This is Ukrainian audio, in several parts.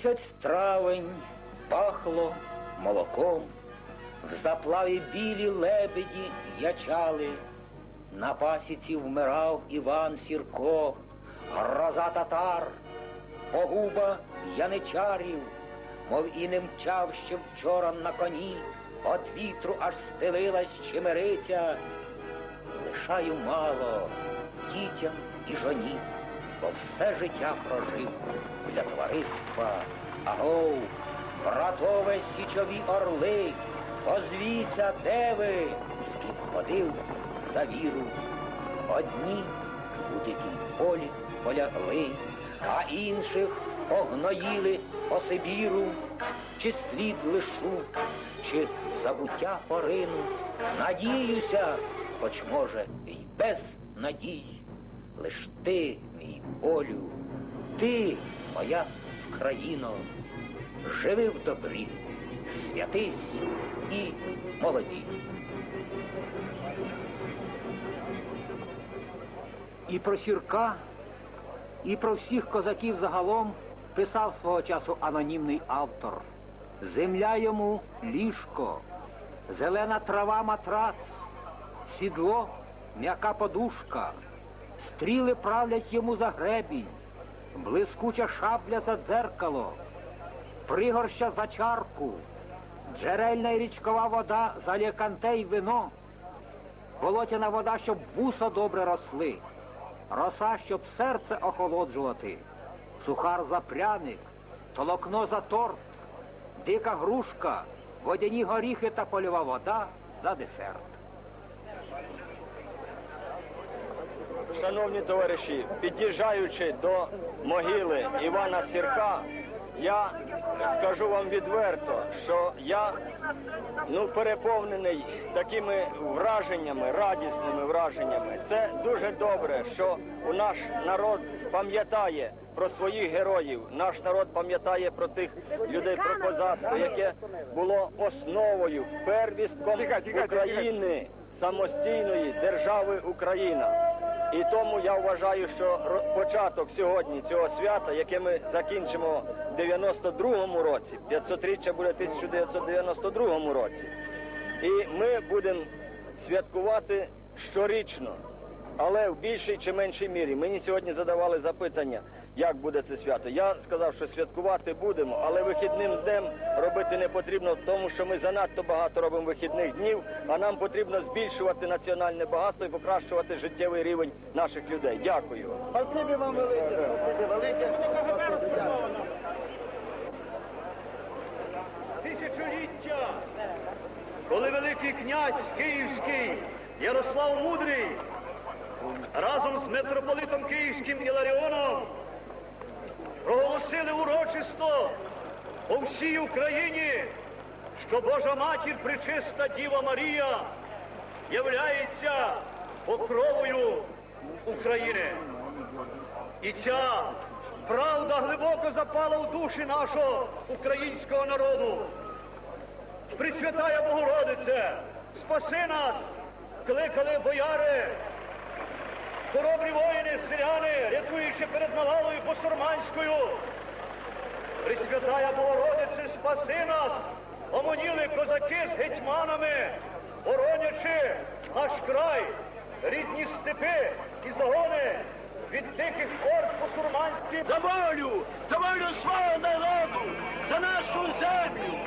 Місяць травень пахло молоком, в заплаві білі лебеді ячали, на пасіці вмирав Іван Сірко, гроза татар, погуба яничарів, мов і не мчав ще вчора на коні, от вітру аж стелилась чимериця. Лишаю мало дітям і жоні, бо все життя прожив для товариства. Агов, братове січові орли, позвіться, де ви, з ким ходив за віру. Одні у дикім полі полягли, а інших погноїли по Сибіру, чи слід лишу, чи забуття порину. Надіюся, хоч може й без надій. Лиш ти, мій болю, ти, моя країно, живи в добрі, святись і молоді. І про Сірка, і про всіх козаків загалом писав свого часу анонімний автор. Земля йому ліжко, зелена трава матрац, сідло м'яка подушка, стріли правлять йому за гребінь, блискуча шабля за дзеркало, пригорща за чарку, джерельна й річкова вода за ліканте й вино, болотяна вода, щоб вуса добре росли, роса, щоб серце охолоджувати, сухар за пряник, толокно за торт, дика грушка, водяні горіхи та польова вода за десерт. Шановні товариші, під'їжджаючи до могили Івана Сірка, я скажу вам відверто, що я ну, переповнений такими враженнями, радісними враженнями. Це дуже добре, що у наш народ пам'ятає про своїх героїв, наш народ пам'ятає про тих людей, про козацтво, яке було основою, первістком України, самостійної держави Україна. І тому я вважаю, що початок сьогодні цього свята, яке ми закінчимо в 92-му році, 500-річчя буде в 1992 році. І ми будемо святкувати щорічно, але в більшій чи меншій мірі. Мені сьогодні задавали запитання, як буде це свято. Я сказав, що святкувати будемо, але вихідним днем робити не потрібно, тому що ми занадто багато робимо вихідних днів, а нам потрібно збільшувати національне багатство і покращувати життєвий рівень наших людей. Дякую. Спасибі вам велике, велике. тисячоліття, коли Великий князь Київський Ярослав Мудрий разом з митрополитом Київським Іларіоном проголосили урочисто по всій Україні, що Божа матір Пречиста Діва Марія являється покровою України. І ця правда глибоко запала в душі нашого українського народу. Пресвятая Богородице, спаси нас, кликали бояри, хоробрі воїни, селяни, рятуючи перед навалою посурманською. Пресвятая Богородице, спаси нас, омоніли козаки з гетьманами, боронячи наш край, рідні степи і загони від диких орд посурманських. За волю, за волю свого народу, за нашу землю.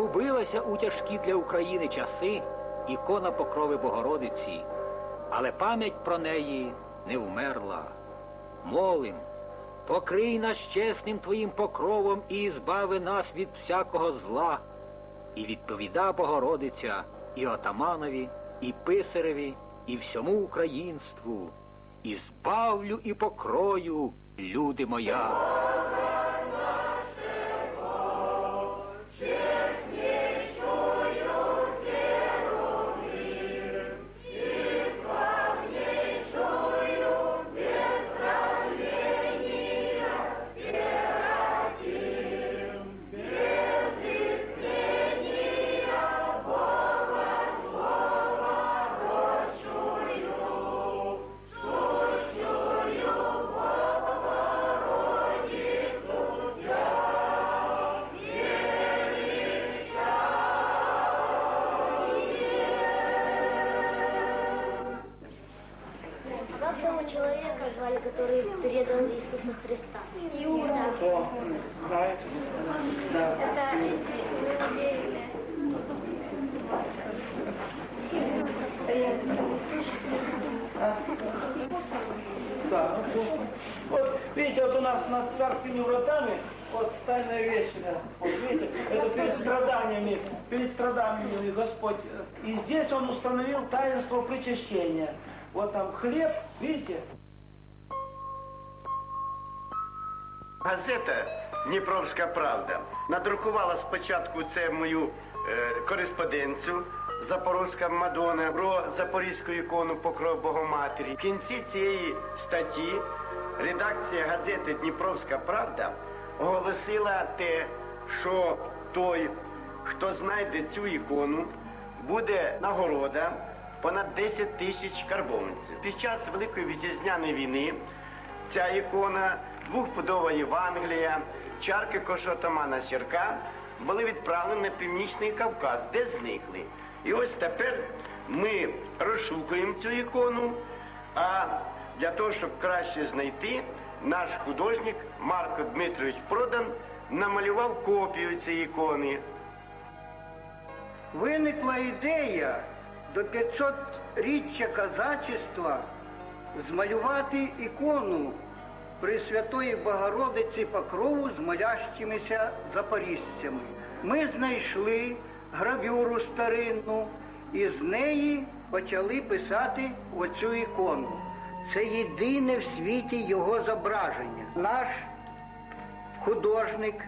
Загубилася у тяжкі для України часи ікона покрови Богородиці, але пам'ять про неї не вмерла. Молим, покрий нас чесним Твоїм покровом і збави нас від всякого зла. І відповіда Богородиця і отаманові, і писареві, і всьому українству. І збавлю і покрою, люди моя. Человека звали, который предал Иисуса Христа? Иуда. Это. Да, Вот видите, вот у нас над царскими вратами, вот тайная вечеря, вот видите, это перед страданиями, перед страданиями Господь. И здесь Он установил таинство причащения. Вот там хлеб, видите, Газета Дніпровська Правда надрукувала спочатку це мою е, кореспонденцію Запорозька Мадона про Запорізьку ікону Покров Богоматері. В кінці цієї статті редакція газети Дніпровська Правда оголосила те, що той, хто знайде цю ікону, буде нагорода понад 10 тисяч карбованців. Під час Великої вітчизняної війни Ця ікона, двохпудова Євангелія, чарки кошотомана Сірка були відправлені на Північний Кавказ, де зникли. І ось тепер ми розшукуємо цю ікону, а для того, щоб краще знайти, наш художник Марко Дмитрович Продан намалював копію цієї ікони. Виникла ідея до 500-річчя казачества змалювати ікону Пресвятої Богородиці Покрову з молящимися запоріжцями. Ми знайшли гравюру старинну і з неї почали писати оцю ікону. Це єдине в світі його зображення. Наш художник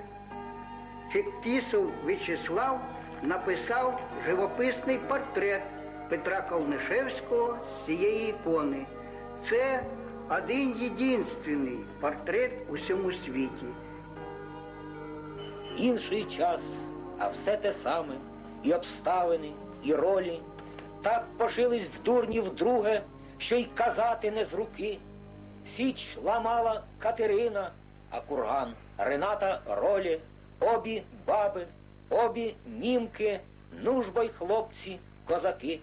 Фіктісов В'ячеслав написав живописний портрет Петра Ковнишевського з цієї ікони. Це один єдинственний портрет у всьому світі. інший час, а все те саме, і обставини, і ролі, так пожились в дурні вдруге, що й казати не з руки. Січ ламала Катерина, а курган Рената ролі, обі баби, обі німки, нужбо й хлопці, козаки.